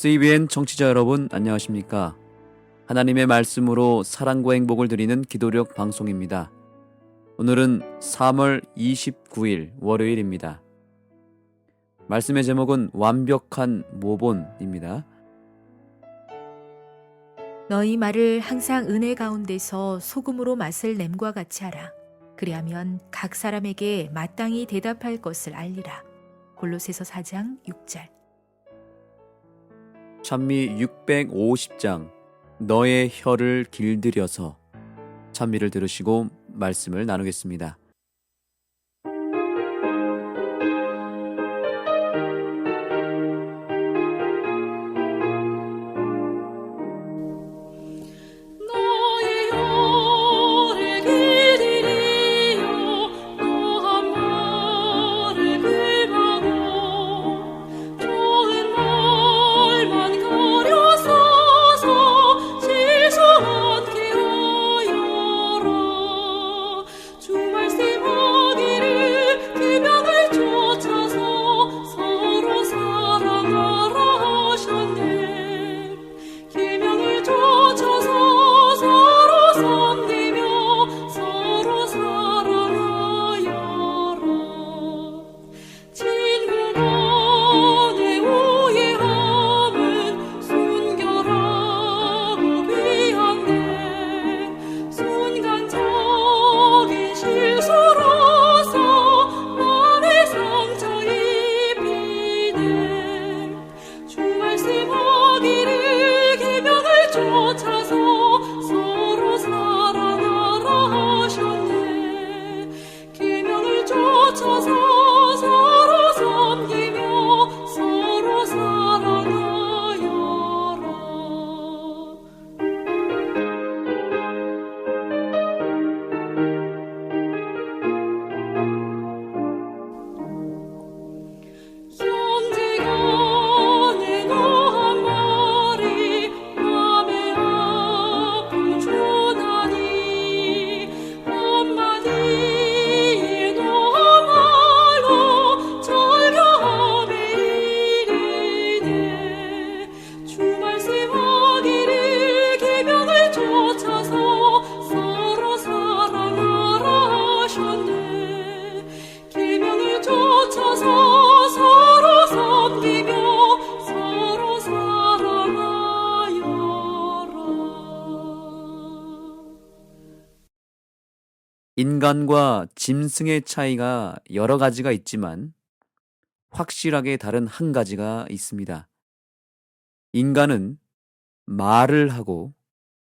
CBN 청취자 여러분 안녕하십니까? 하나님의 말씀으로 사랑과 행복을 드리는 기도력 방송입니다. 오늘은 3월 29일 월요일입니다. 말씀의 제목은 완벽한 모본입니다. 너희 말을 항상 은혜 가운데서 소금으로 맛을 냄과 같이 하라. 그리하면 각 사람에게 마땅히 대답할 것을 알리라. 골로새서 4장 6절. 찬미 650장 너의 혀를 길들여서 찬미를 들으시고 말씀을 나누겠습니다. 계명 인간과 짐승의 차이가 여러 가지가 있지만 확실하게 다른 한 가지가 있습니다. 인간은 말을 하고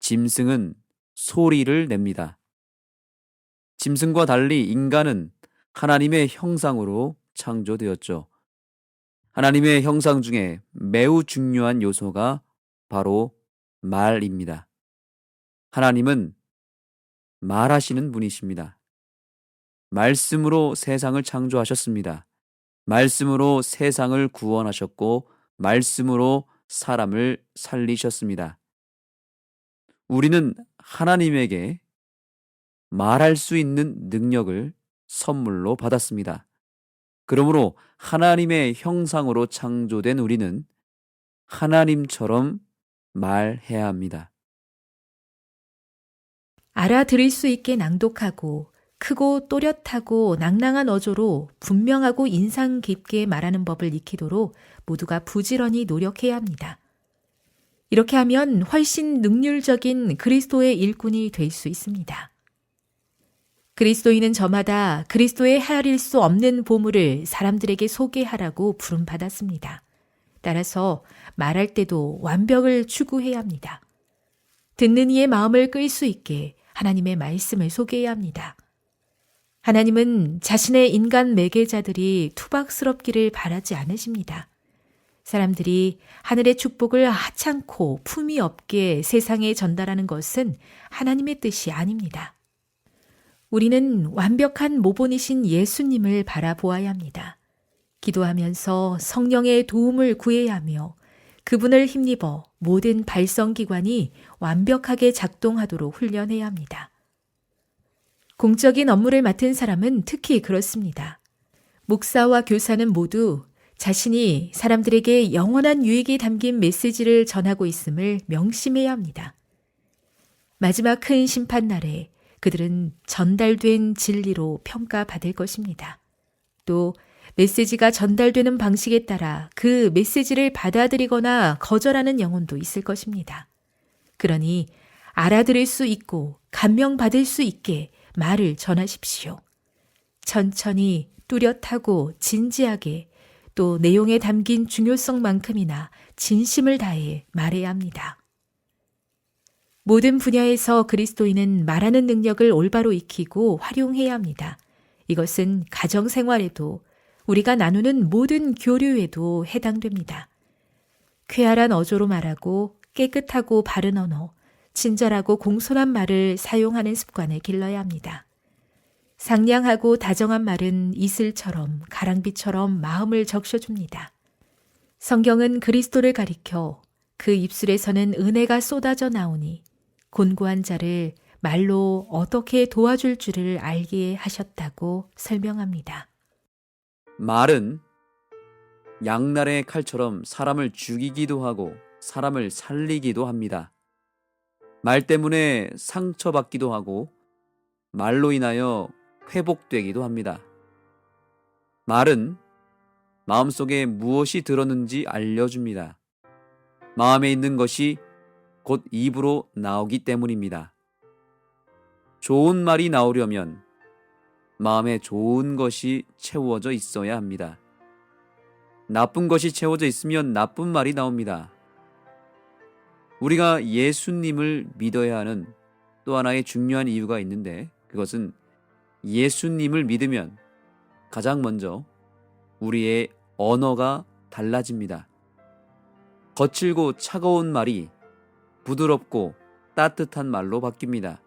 짐승은 소리를 냅니다. 짐승과 달리 인간은 하나님의 형상으로 창조되었죠. 하나님의 형상 중에 매우 중요한 요소가 바로 말입니다. 하나님은 말하시는 분이십니다. 말씀으로 세상을 창조하셨습니다. 말씀으로 세상을 구원하셨고, 말씀으로 사람을 살리셨습니다. 우리는 하나님에게 말할 수 있는 능력을 선물로 받았습니다. 그러므로 하나님의 형상으로 창조된 우리는 하나님처럼 말해야 합니다. 알아들을 수 있게 낭독하고 크고 또렷하고 낭낭한 어조로 분명하고 인상 깊게 말하는 법을 익히도록 모두가 부지런히 노력해야 합니다. 이렇게 하면 훨씬 능률적인 그리스도의 일꾼이 될 수 있습니다. 그리스도인은 저마다 그리스도의 헤아릴 수 없는 보물을 사람들에게 소개하라고 부름받았습니다. 따라서 말할 때도 완벽을 추구해야 합니다. 듣는 이의 마음을 끌 수 있게 하나님의 말씀을 소개해야 합니다. 하나님은 자신의 인간 매개자들이 투박스럽기를 바라지 않으십니다. 사람들이 하늘의 축복을 하찮고 품이 없게 세상에 전달하는 것은 하나님의 뜻이 아닙니다. 우리는 완벽한 모본이신 예수님을 바라보아야 합니다. 기도하면서 성령의 도움을 구해야 하며 그분을 힘입어 모든 발성기관이 완벽하게 작동하도록 훈련해야 합니다. 공적인 업무를 맡은 사람은 특히 그렇습니다. 목사와 교사는 모두 자신이 사람들에게 영원한 유익이 담긴 메시지를 전하고 있음을 명심해야 합니다. 마지막 큰 심판 날에 그들은 전달된 진리로 평가받을 것입니다. 또 메시지가 전달되는 방식에 따라 그 메시지를 받아들이거나 거절하는 영혼도 있을 것입니다. 그러니 알아들을 수 있고 감명받을 수 있게 말을 전하십시오. 천천히 뚜렷하고 진지하게 또 내용에 담긴 중요성만큼이나 진심을 다해 말해야 합니다. 모든 분야에서 그리스도인은 말하는 능력을 올바로 익히고 활용해야 합니다. 이것은 가정 생활에도 우리가 나누는 모든 교류에도 해당됩니다. 쾌활한 어조로 말하고 깨끗하고 바른 언어, 친절하고 공손한 말을 사용하는 습관을 길러야 합니다. 상냥하고 다정한 말은 이슬처럼 가랑비처럼 마음을 적셔줍니다. 성경은 그리스도를 가리켜 그 입술에서는 은혜가 쏟아져 나오니 곤고한 자를 말로 어떻게 도와줄 줄을 알게 하셨다고 설명합니다. 말은 양날의 칼처럼 사람을 죽이기도 하고 사람을 살리기도 합니다. 말 때문에 상처받기도 하고 말로 인하여 회복되기도 합니다. 말은 마음속에 무엇이 들었는지 알려줍니다. 마음에 있는 것이 곧 입으로 나오기 때문입니다. 좋은 말이 나오려면 마음에 좋은 것이 채워져 있어야 합니다. 나쁜 것이 채워져 있으면 나쁜 말이 나옵니다. 우리가 예수님을 믿어야 하는 또 하나의 중요한 이유가 있는데 그것은 예수님을 믿으면 가장 먼저 우리의 언어가 달라집니다. 거칠고 차가운 말이 부드럽고 따뜻한 말로 바뀝니다.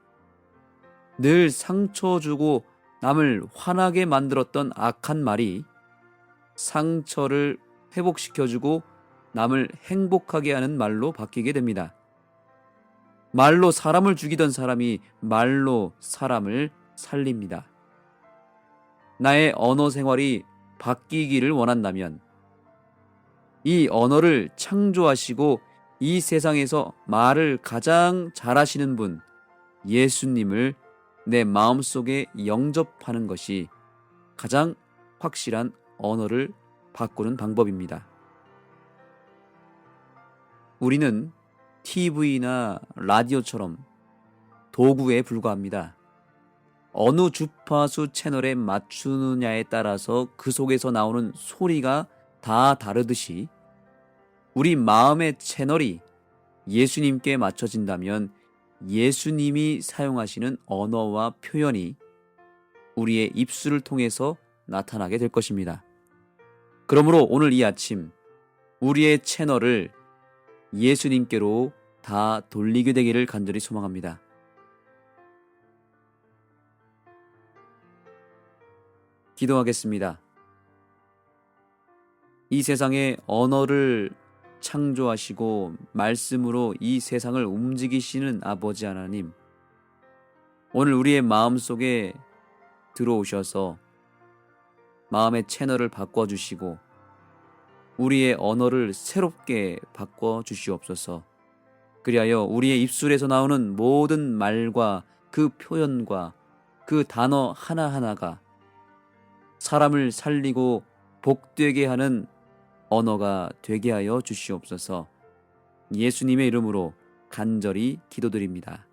늘 상처 주고 남을 화나게 만들었던 악한 말이 상처를 회복시켜주고 남을 행복하게 하는 말로 바뀌게 됩니다. 말로 사람을 죽이던 사람이 말로 사람을 살립니다. 나의 언어 생활이 바뀌기를 원한다면 이 언어를 창조하시고 이 세상에서 말을 가장 잘하시는 분, 예수님을 내 마음속에 영접하는 것이 가장 확실한 언어를 바꾸는 방법입니다. 우리는 TV나 라디오처럼 도구에 불과합니다. 어느 주파수 채널에 맞추느냐에 따라서 그 속에서 나오는 소리가 다 다르듯이 우리 마음의 채널이 예수님께 맞춰진다면 예수님이 사용하시는 언어와 표현이 우리의 입술을 통해서 나타나게 될 것입니다. 그러므로 오늘 이 아침 우리의 채널을 예수님께로 다 돌리게 되기를 간절히 소망합니다. 기도하겠습니다. 이 세상에 언어를 창조하시고 말씀으로 이 세상을 움직이시는 아버지 하나님, 오늘 우리의 마음 속에 들어오셔서 마음의 채널을 바꿔주시고 우리의 언어를 새롭게 바꿔 주시옵소서. 그리하여 우리의 입술에서 나오는 모든 말과 그 표현과 그 단어 하나하나가 사람을 살리고 복되게 하는 언어가 되게 하여 주시옵소서. 예수님의 이름으로 간절히 기도드립니다.